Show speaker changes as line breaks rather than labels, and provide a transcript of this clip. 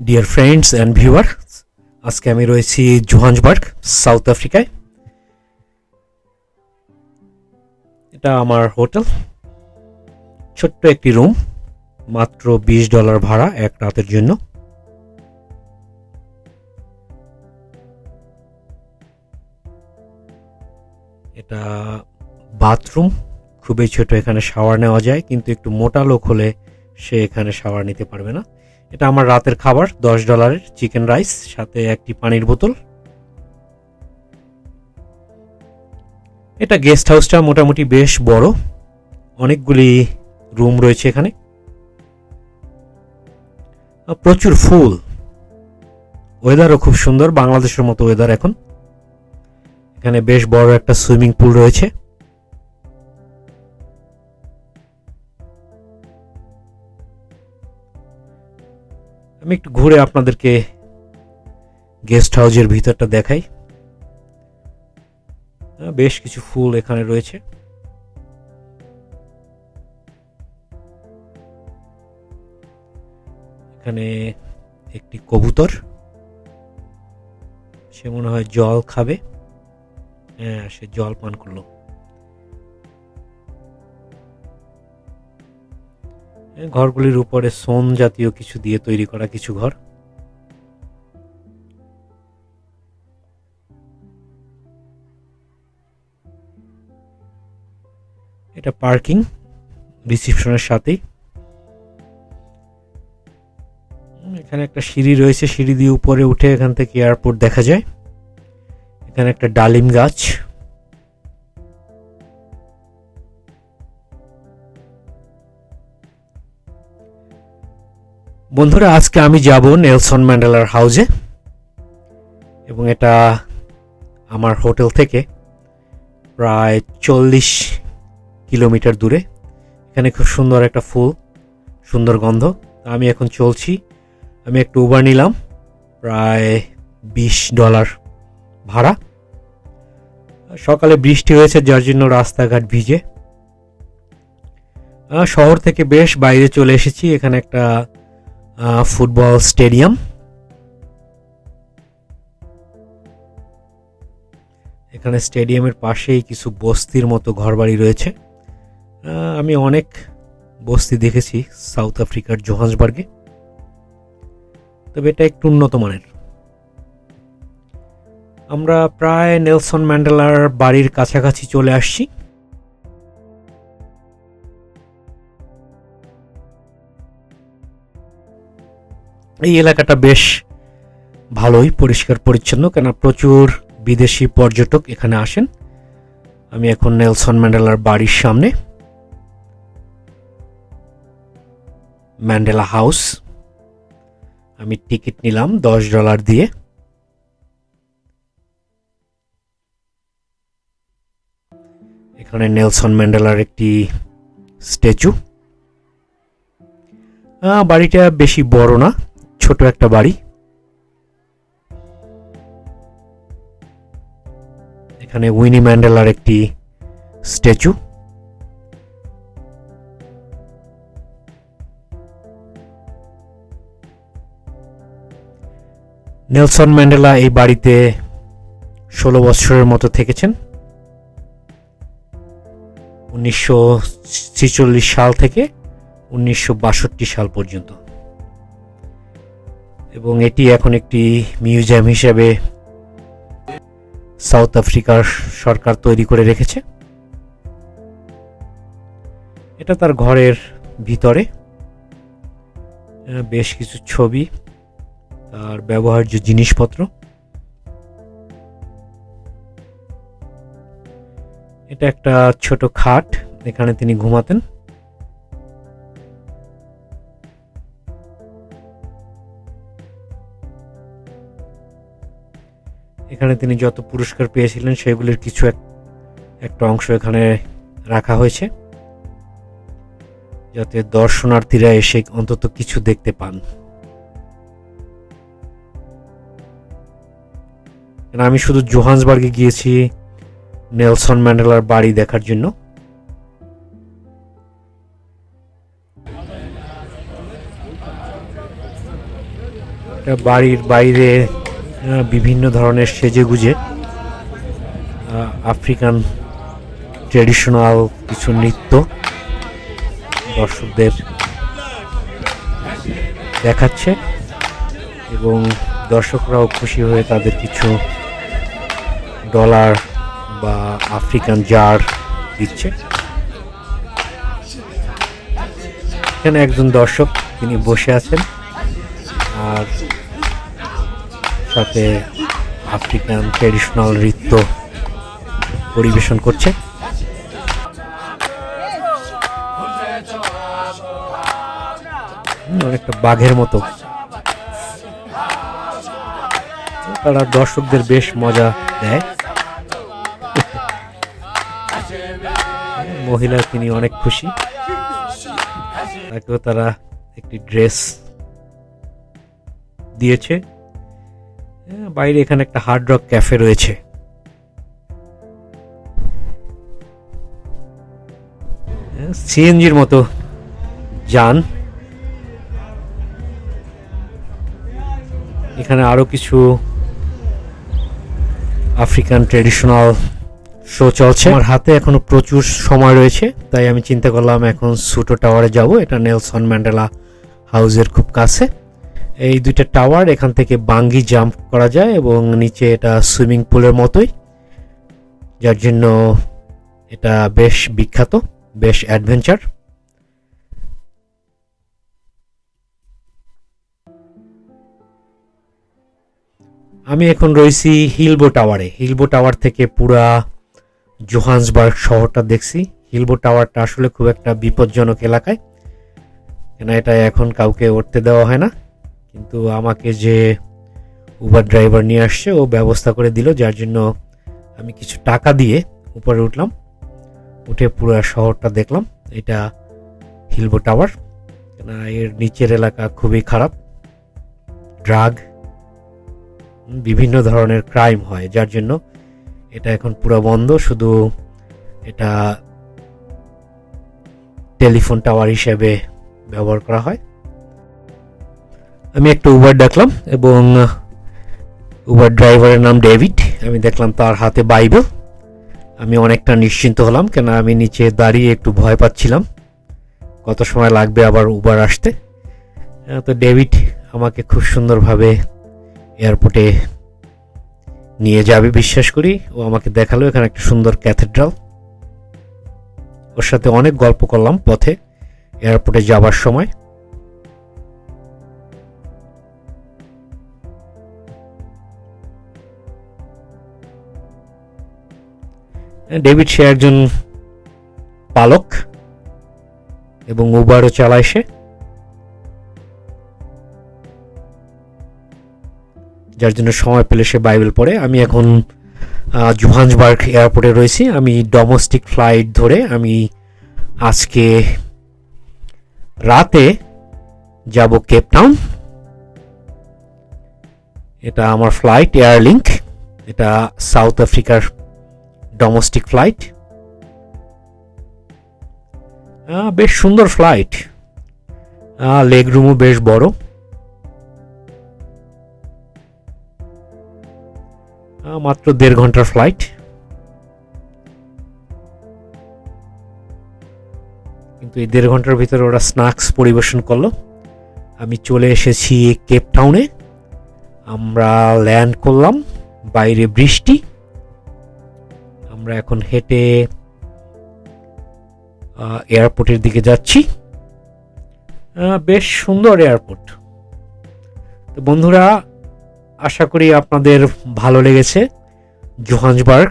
Dear friends and viewer আজকে আমি রয়েছি জোহান্সবার্গ সাউথ আফ্রিকায় এটা আমার হোটেল। ছোট্ট একটি রুম, মাত্র বিশ ডলার ভাড়া এক রাতের জন্য। এটা বাথরুম, খুবই ছোট, এখানে শাওয়ার নেওয়া যায়, কিন্তু একটু মোটা লোক হলে সে এখানে শাওয়ার নিতে পারবে না। এটা আমার রাতের খাবার, দশ ডলারের চিকেন রাইস, সাথে একটি পানির বোতল। এটা গেস্ট হাউসটা মোটামুটি বেশ বড়। অনেকগুলি রুম রয়েছে এখানে। প্রচুর ফুল। ওয়েদারও খুব সুন্দর, বাংলাদেশের মতো ওয়েদার এখন। এখানে বেশ বড় একটা সুইমিং পুল রয়েছে। আমি একটু ঘুরে আপনাদেরকে গেস্ট হাউসের ভিতরটা দেখাই। বেশ কিছু ফুল এখানে রয়েছে। এখানে একটি কবুতর, সে মনে হয় জল খাবে। হ্যাঁ সে জল পান করল। ঘরগুলির উপরে সোন জাতীয় কিছু দিয়ে তৈরি করা কিছু ঘর। এটা পার্কিং, রিসিপশনের সাথেই। এখানে একটা সিঁড়ি রয়েছে, সিঁড়ি দিয়ে উপরে উঠে এখান থেকে এয়ারপোর্ট দেখা যায়। এখানে একটা ডালিম গাছ। বন্ধুরা, আজকে আমি যাব নেলসন ম্যান্ডেলার হাউজে এবং এটা আমার হোটেল থেকে প্রায় চল্লিশ কিলোমিটার দূরে। এখানে খুব সুন্দর একটা ফুল, সুন্দর গন্ধ। আমি এখন চলছি। আমি একটু উবার নিলাম, প্রায় বিশ ডলার ভাড়া। সকালে বৃষ্টি হয়েছে, যার জন্য রাস্তাঘাট ভিজে। শহর থেকে বেশ বাইরে চলে এসেছি। এখানে একটা ফুটবল স্টেডিয়াম। এখানে স্টেডিয়ামের পাশেই কিছু বস্তির মতো ঘরবাড়ি রয়েছে। আমি অনেক বস্তি দেখেছি সাউথ আফ্রিকার জোহান্সবার্গে। তবে এটা একটু উন্নত মানের। আমরা প্রায় নেলসন ম্যান্ডেলার বাড়ির কাছাকাছি চলে আসছি। এই এলাকাটা বেশ ভালোই, পরিষ্কার, পরিচ্ছন্ন কেন প্রচুর বিদেশি পর্যটক এখানে আসেন। আমি এখন নেলসন ম্যান্ডেলার বাড়ির সামনে। Mandela house. আমি টিকিট নিলাম দশ ডলার দিয়ে। এখানে নেলসন ম্যান্ডেলার একটি স্ট্যাচু। বাড়িটা বেশি বড় না। ছোট একটা বাড়ি। এখানে উইনি ম্যান্ডেলার একটি স্ট্যাচু। নেলসন ম্যান্ডেলা এই বাড়িতে ষোলো বছরের মতো থেকেছেন। উনিশশো ছেচল্লিশ সাল থেকে উনিশশো বাষট্টি সাল পর্যন্ত। এবং এটি এখন একটি মিউজিয়াম হিসেবে সাউথ আফ্রিকার সরকার তৈরি করে রেখেছে। এটা তার ঘরের ভিতরে। বেশ কিছু ছবি, তার ব্যবহার্য জিনিসপত্র। এটা একটা ছোট খাট, এখানে তিনি ঘুমাতেন। এখানে তিনি যত পুরস্কার পেয়েছিলেন সেগুলির কিছু এক একটা অংশ এখানে রাখা হয়েছে, যাতে দর্শনার্থীরা এসে অন্তত কিছু দেখতে পান। আমি শুধু জোহান্সবার্গে গিয়েছি নেলসন ম্যান্ডেলার বাড়ি দেখার জন্য। বাড়ির বাইরে বিভিন্ন ধরনের সেজে গুজে আফ্রিকান ট্রেডিশনাল কিছু নৃত্য দর্শকদের দেখাচ্ছে এবং দর্শকরাও খুশি হয়ে তাদের কিছু ডলার বা আফ্রিকান জার দিচ্ছে। এখানে একজন দর্শক, তিনি বসে আছেন। আর সাথে আফ্রিকান ট্রেডিশনাল নৃত্য পরিবেশন করছে। অনেকটা বাঘের মতো। তারা দর্শকদের বেশ মজা দেয়। মহিলা তিনি অনেক খুশি। তাকেও তারা একটি ড্রেস দিয়েছে। বাইরে এখানে একটা হার্ড রক ক্যাফে রয়েছে। সিএনজির মতো। যান। এখানে আরও কিছু আফ্রিকান ট্রেডিশনাল শো চলছে। আমার হাতে এখনও প্রচুর সময় রয়েছে, তাই আমি চিন্তা করলাম এখন সুটো টাওয়ারে যাব। এটা নেলসন ম্যান্ডেলা হাউজের খুব কাছে। এই দুইটা টাওয়ার এখান থেকে বাঙ্গি জাম্প করা যায় এবং নিচে এটা সুইমিং পুলের মতোই। যার জন্য এটা বেশ বিখ্যাত, বেশ অ্যাডভেঞ্চার আমি এখন রয়েছি হিলবো টাওয়ারে হিলবো টাওয়ার থেকে পুরা জোহান্সবার্গ শহরটা দেখছি। হিলবো টাওয়ারটা আসলে খুব একটা বিপজ্জনক এলাকায়। কেন এটা এখন কাউকে উঠতে দেওয়া হয় না। কিন্তু আমাকে যে উবার ড্রাইভার নিয়ে আসছে, ও ব্যবস্থা করে দিল, যার জন্য আমি কিছু টাকা দিয়ে উপরে উঠলাম। উঠে পুরো শহরটা দেখলাম। এটা হিলবো টাওয়ার কেননা এর নিচের এলাকা খুবই খারাপ। ড্রাগ বিভিন্ন ধরনের ক্রাইম হয়, যার জন্য এটা এখন পুরো বন্ধ। শুধু এটা টেলিফোন টাওয়ার হিসেবে ব্যবহার করা হয়। আমি একটা উবার ডাকলাম এবং উবার ড্রাইভারের নাম ডেভিড আমি দেখলাম তার হাতে বাইবেল আমি অনেকটা নিশ্চিন্ত হলাম কেন আমি নিচে দাঁড়িয়ে একটু ভয় পাচ্ছিলাম। কত সময় লাগবে আবার উবার আসতে? তো ডেভিড আমাকে খুব সুন্দরভাবে এয়ারপোর্টে নিয়ে যাবে বিশ্বাস করি। ও আমাকে দেখাল এখানে একটা সুন্দর ক্যাথেড্রাল ওর সাথে অনেক গল্প করলাম পথে এয়ারপোর্টে যাবার সময়। ডেভিড সে একজন পালক এবং উবারও চালায় সে। যার জন্য সময় পেলে সে বাইবেল পড়ে। আমি এখন জোহান্সবার্গ এয়ারপোর্টে রয়েছি। আমি ডোমেস্টিক ফ্লাইট ধরে আমি আজকে রাতে যাব কেপ টাউন। এটা আমার ফ্লাইট এয়ারলিঙ্ক এটা সাউথ আফ্রিকার ডোমেস্টিক ফ্লাইট বেশ সুন্দর ফ্লাইট লেগ রুমও বেশ বড়। মাত্র দেড় ঘণ্টার ফ্লাইট কিন্তু এই দেড় ঘণ্টার ভিতরে ওরা স্ন্যাক্স পরিবেশন করল। আমি চলে এসেছি কেপ টাউনে আমরা ল্যান্ড করলাম। বাইরে বৃষ্টি। আমরা এখন হেঁটে এয়ারপোর্টের দিকে যাচ্ছি। বেশ সুন্দর এয়ারপোর্ট তো বন্ধুরা, আশা করি আপনাদের ভালো লেগেছে। জোহান্সবার্গ